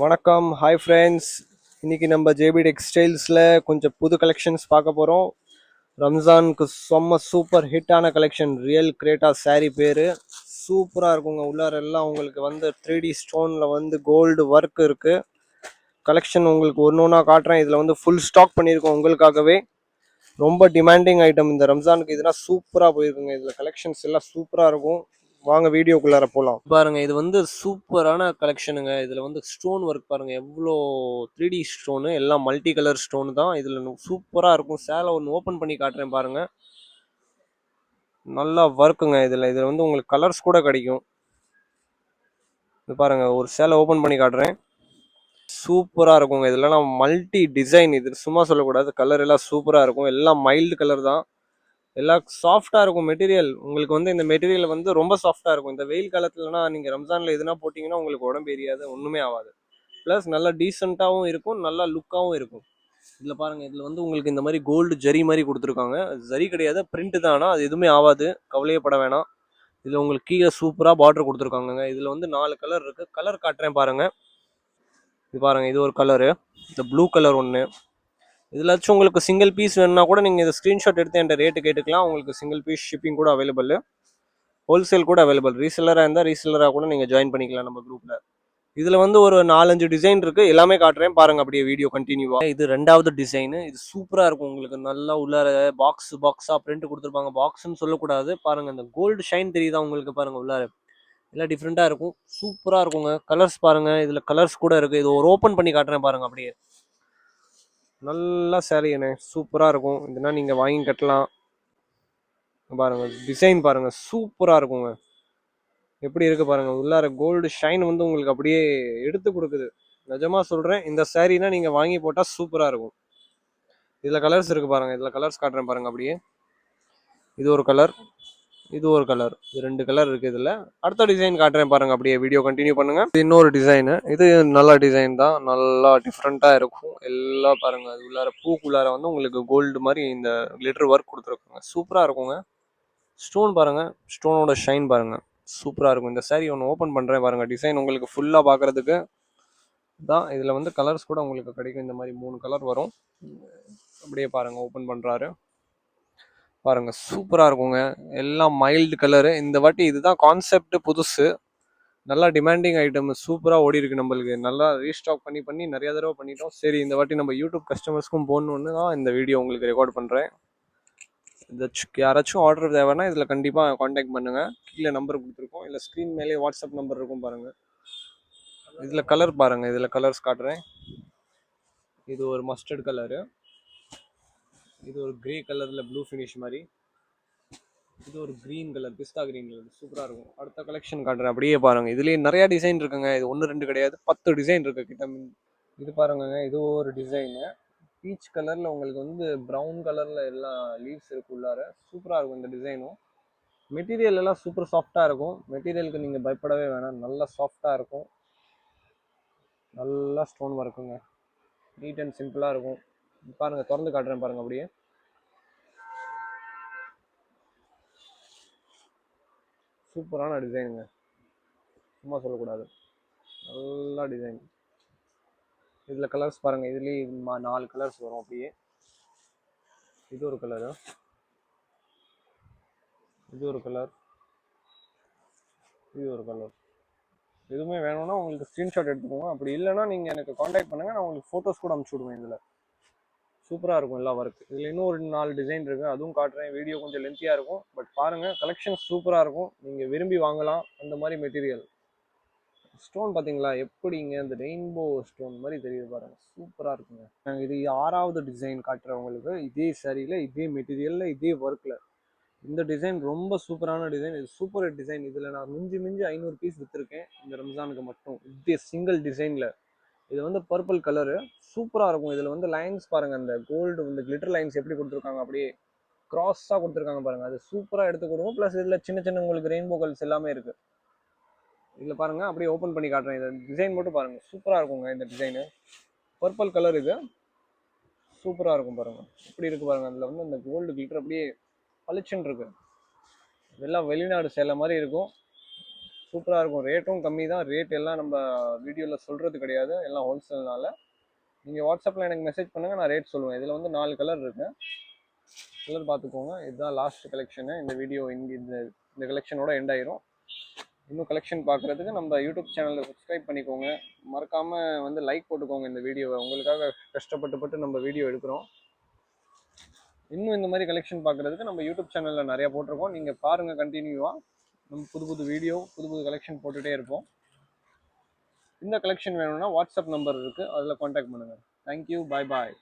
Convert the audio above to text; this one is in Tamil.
வணக்கம் ஹாய் ஃப்ரெண்ட்ஸ் இன்றைக்கி நம்ம ஜேபி டெக்ஸ்டைல்ஸில் கொஞ்சம் புது கலெக்ஷன்ஸ் பார்க்க போகிறோம் ரம்ஜானுக்கு செம்ம சூப்பர் ஹிட்டான கலெக்ஷன் ரியல் கிரேட்டா saree பேர். சூப்பராக இருக்குங்க. உள்ளார எல்லாம் உங்களுக்கு வந்து த்ரீ டி ஸ்டோனில் வந்து கோல்டு ஒர்க் இருக்குது கலெக்ஷன் உங்களுக்கு ஒன்று ஒன்றா காட்டுறேன். இதில் வந்து ஃபுல் ஸ்டாக் பண்ணியிருக்கோம் உங்களுக்காகவே. ரொம்ப டிமாண்டிங் ஐட்டம் இந்த ரம்ஜானுக்கு இதெல்லாம் சூப்பராக போயிருக்குங்க. இதில் கலெக்ஷன்ஸ் எல்லாம் சூப்பராக இருக்கும். வாங்க வீடியோக்குள்ளார போகலாம் பாருங்க இது வந்து சூப்பரான கலெக்ஷனுங்க இதில் வந்து ஸ்டோன் ஒர்க் பாருங்க. எவ்வளோ த்ரீ டி ஸ்டோனு எல்லாம் மல்டி கலர் ஸ்டோன் தான். இதில் சூப்பராக இருக்கும். சேலை ஒன்று ஓப்பன் பண்ணி காட்டுறேன் பாருங்க. நல்லா ஒர்க்குங்க இதில். இதில் வந்து உங்களுக்கு கலர்ஸ் கூட கிடைக்கும். இது பாருங்க ஒரு சேலை ஓப்பன் பண்ணி காட்டுறேன். சூப்பராக இருக்குங்க. இதெல்லாம் மல்டி டிசைன் இது சும்மா சொல்லக்கூடாது. கலர் எல்லாம் சூப்பராக இருக்கும். எல்லாம் மைல்டு கலர் தான். எல்லாம் சாஃப்டாக இருக்கும் மெட்டீரியல் உங்களுக்கு வந்து இந்த மெட்டீரியல் வந்து ரொம்ப சாஃப்டாக இருக்கும். இந்த வெயில் காலத்துலனா நீங்கள் ரம்ஜானில் எதுனா போட்டிங்கன்னா உங்களுக்கு உடம்பு எரியாது ஒன்றுமே ஆகாது. ப்ளஸ் நல்லா டீசெண்டாகவும் இருக்கும் நல்லா லுக்காகவும் இருக்கும். இதில் பாருங்கள் இதில் வந்து உங்களுக்கு இந்த மாதிரி கோல்டு ஜரி மாதிரி கொடுத்துருக்காங்க. ஜரி கிடையாது பிரிண்ட் தானா? அது எதுவுமே ஆகாது கவலையப்பட வேணாம். இதில் உங்களுக்கு கீழே சூப்பராக பார்டர் கொடுத்துருக்காங்க இதில் வந்து நாலு கலர் இருக்குது கலர் காட்டுறேன் பாருங்கள் இது பாருங்கள் இது ஒரு கலரு இந்த ப்ளூ கலர் ஒன்று இதுலாச்சும் உங்களுக்கு சிங்கிள் பீஸ் வேணும்னா கூட நீங்கள் இதை ஸ்க்ரீன்ஷாட் எடுத்து என்கிட்ட ரேட்டு கேட்டுக்கலாம். உங்களுக்கு சிங்கிள் பீஸ் ஷிப்பிங் கூட அவைலபிள் ஹோல்சேல் கூட அவைலபிள் ரீசெல்லராக இருந்தால் ரீசெல்லராக கூட நீங்கள் ஜாயின் பண்ணிக்கலாம் நம்ம குரூப்பில் இதில் வந்து ஒரு நாலஞ்சு டிசைன் இருக்குது எல்லாமே காட்டுறேன். பாருங்க அப்படியே வீடியோ கண்டினியூவாக இது ரெண்டாவது டிசைனு இது சூப்பராக இருக்கும் உங்களுக்கு. நல்லா உள்ளார பாக்ஸ் பாக்ஸாக பிரிண்ட் கொடுத்துருப்பாங்க. பாக்ஸ்னு சொல்லக்கூடாது. பாருங்க இந்த கோல்டு ஷைன் தெரியுதா உங்களுக்கு பாருங்க உள்ளார. எல்லாம் டிஃப்ரெண்ட்டாக இருக்கும். சூப்பராக இருக்குங்க. கலர்ஸ் பாருங்க. இதில் கலர்ஸ் கூட இருக்குது இது ஒரு ஓப்பன் பண்ணி காட்டுறேன் பாருங்க அப்படியே. நல்லா சேரீ என்ன சூப்பராக இருக்கும். இதுனா நீங்கள் வாங்கி கட்டலாம். பாருங்கள் டிசைன் பாருங்கள் சூப்பராக இருக்குங்க. எப்படி இருக்குது பாருங்கள் உள்ளார கோல்டு ஷைன் வந்து உங்களுக்கு அப்படியே எடுத்து கொடுக்குது. நிஜமாக சொல்கிறேன் இந்த சேரீனா நீங்கள் வாங்கி போட்டால் சூப்பராக இருக்கும். இதில் கலர்ஸ் இருக்குது பாருங்கள் இதில் கலர்ஸ் காட்டுறேன் பாருங்கள் அப்படியே. இது ஒரு கலர் இது ஒரு கலர் இது ரெண்டு கலர் இருக்கு இதில். அடுத்த டிசைன் காட்டுறேன் பாருங்க. அப்படியே வீடியோ கண்டினியூ பண்ணுங்க. இது இன்னொரு டிசைனு இது நல்ல டிசைன் தான். நல்லா டிஃப்ரெண்ட்டாக இருக்கும். எல்லாம் பாருங்க. அது உள்ளார பூக்குள்ளார வந்து உங்களுக்கு கோல்டு மாதிரி இந்த கிளிட்டர் ஒர்க் கொடுத்துருக்குங்க. சூப்பராக இருக்குங்க. ஸ்டோன் பாருங்க. ஸ்டோனோட ஷைன் பாருங்க. சூப்பராக இருக்கும். இந்த சாரீ ஒன்று ஓப்பன் பண்ணுறேன் பாருங்க. டிசைன் உங்களுக்கு ஃபுல்லாக பார்க்குறதுக்கு தான் இதில் வந்து கலர்ஸ் கூட உங்களுக்கு கிடைக்கும். இந்த மாதிரி மூணு கலர் வரும். அப்படியே பாருங்கள் ஓப்பன் பண்ணுறாரு பாருங்க சூப்பராக இருக்குங்க. எல்லாம் மைல்டு கலரு இந்த வாட்டி இதுதான் கான்செப்ட் புதுசு. நல்லா டிமாண்டிங் ஐட்டம் சூப்பராக ஓடி இருக்கு நம்மளுக்கு. நல்லா ரீஸ்டாக் பண்ணி பண்ணி நிறைய தடவை பண்ணிட்டோம். சரி இந்த வாட்டி நம்ம யூடியூப் கஸ்டமர்ஸ்க்கும் போகணுன்னு தான் இந்த வீடியோ உங்களுக்கு ரெக்கார்ட் பண்ணுறேன் ஏதாச்சும் யாராச்சும் ஆர்டர் தேவைன்னா இதில் கண்டிப்பாக காண்டாக்ட் பண்ணுங்கள் கீழே நம்பர் கொடுத்துருக்கோம். இல்லை ஸ்க்ரீன் மேலே வாட்ஸ்அப் நம்பர் இருக்கும் பாருங்கள் இதில் கலர் பாருங்கள் இதில் கலர்ஸ் காட்டுறேன். இது ஒரு மஸ்டர்ட் கலரு இது ஒரு கிரே கலரில் ப்ளூ ஃபினிஷ் மாதிரி. இது ஒரு green colour pista green colour சூப்பராக இருக்கும். அடுத்த கலெக்ஷன் காட்டுறேன். அப்படியே பாருங்கள் இதுலேயே நிறையா டிசைன் இருக்குங்க. இது ஒன்று ரெண்டு கிடையாது. பத்து டிசைன் இருக்குது கிட்ட இது பாருங்கங்க. இது ஒரு டிசைனு பீச் கலரில் உங்களுக்கு வந்து ப்ரௌன் கலரில் எல்லாம் லீவ்ஸ் இருக்கு உள்ளார. சூப்பராக இருக்கும் இந்த டிசைனும் மெட்டீரியல் எல்லாம் சூப்பர் சாஃப்டாக இருக்கும். மெட்டீரியலுக்கு நீங்கள் பயப்படவே வேணாம். நல்லா சாஃப்டாக இருக்கும். நல்லா ஸ்டோன் ஒர்க்குங்க நீட் அண்ட் சிம்பிளாக இருக்கும். பாருங்க திறந்து காட்டுறேன் பாருங்க அப்படியே. சூப்பரான டிசைனுங்க சும்மா சொல்லக்கூடாது. நல்லா டிசைன் இதில் கலர்ஸ் பாருங்கள் இதுலேயே மா- நாலு கலர்ஸ் வரும் அப்படியே. இது ஒரு கலரு இது ஒரு கலர் இது ஒரு கலர் எதுவுமே வேணும்னா உங்களுக்கு ஸ்க்ரீன்ஷாட் எடுத்துக்கோங்க. அப்படி இல்லைன்னா நீங்கள் எனக்கு காண்டாக்ட் பண்ணுங்கள் நான் உங்களுக்கு ஃபோட்டோஸ் கூட அனுப்பிச்சி விடுவேன் இதில். சூப்பராக இருக்கும் எல்லா ஒர்க் இதில் இன்னும் ஒரு நாலு டிசைன் இருக்குது அதுவும் காட்டுறேன். வீடியோ கொஞ்சம் லென்த்தியாக இருக்கும். பட் பாருங்கள் கலெக்ஷன் சூப்பராக இருக்கும். நீங்கள் விரும்பி வாங்கலாம். அந்த மாதிரி மெட்டீரியல் ஸ்டோன் பார்த்தீங்களா எப்படிங்க? அந்த ரெயின்போ ஸ்டோன் மாதிரி தெரியுது பாருங்கள் சூப்பராக இருக்குங்க. நாங்கள் இது ஆறாவது டிசைன் காட்டுறவங்களுக்கு இதே சரியில் இதே மெட்டீரியலில் இதே ஒர்க்கில் இந்த டிசைன் ரொம்ப சூப்பரான டிசைன் இது சூப்பர் டிசைன் இதில் நான் மிஞ்சி மிஞ்சி ஐநூறு பீஸ் விற்றுருக்கேன் இந்த ரம்ஜானுக்கு மட்டும். இதே சிங்கிள் டிசைனில் இது வந்து பர்பிள் கலரு சூப்பராக இருக்கும். இதில் வந்து லைன்ஸ் பாருங்கள் அந்த கோல்டு இந்த கிளிட்டர் லைன்ஸ் எப்படி கொடுத்துருக்காங்க அப்படியே க்ராஸாக கொடுத்துருக்காங்க பாருங்கள் அது சூப்பராக எடுத்து கொடுக்கும். ப்ளஸ் இதில் சின்ன சின்ன உங்களுக்கு ரெயின்போ கல்ஸ் எல்லாமே இருக்குது இதில் பாருங்கள் அப்படியே ஓப்பன் பண்ணி காட்டுறேன். இதை டிசைன் மட்டும் பாருங்கள் சூப்பராக இருக்குங்க இந்த டிசைனு பர்பிள் கலர் இது. சூப்பராக இருக்கும் பாருங்கள் இப்படி இருக்குது பாருங்கள் அதில் வந்து அந்த கோல்டு கிளிட்டர் அப்படியே பளிச்சுன்னு இருக்குது இதெல்லாம் வெளிநாடு சேலை மாதிரி இருக்கும். சூப்பராக இருக்கும். ரேட்டும் கம்மி தான் ரேட் எல்லாம் நம்ம வீடியோவில் சொல்கிறது கிடையாது. எல்லாம் ஹோல்சேல்னால நீங்கள் வாட்ஸ்அப்பில் எனக்கு மெசேஜ் பண்ணுங்கள் நான் ரேட் சொல்லுவேன். இதில் வந்து நாலு கலர் இருக்குது கலர் பார்த்துக்கோங்க. இதுதான் லாஸ்ட் கலெக்ஷனு இந்த வீடியோ இங்கே இந்த இந்த கலெக்ஷனோட எண்ட் ஆயிரும். இன்னும் கலெக்ஷன் பார்க்குறதுக்கு நம்ம யூடியூப் சேனலில் சப்ஸ்கிரைப் பண்ணிக்கோங்க. மறக்காமல் வந்து லைக் போட்டுக்கோங்க இந்த வீடியோவை உங்களுக்காக கஷ்டப்பட்டு பட்டு நம்ம வீடியோ எடுக்கிறோம். இன்னும் இந்த மாதிரி கலெக்ஷன் பார்க்குறதுக்கு நம்ம யூடியூப் சேனலில் நிறையா போட்டிருக்கோம். நீங்கள் பாருங்கள் கண்டினியூவாக நம்ம புது புது வீடியோ புது புது கலெக்ஷன் போட்டுகிட்டே இருப்போம். இந்த கலெக்ஷன் வேணும்னா வாட்ஸ்அப் நம்பர் இருக்குது அதில் காண்டாக்ட் பண்ணுங்கள் தேங்க்யூ பாய் பாய்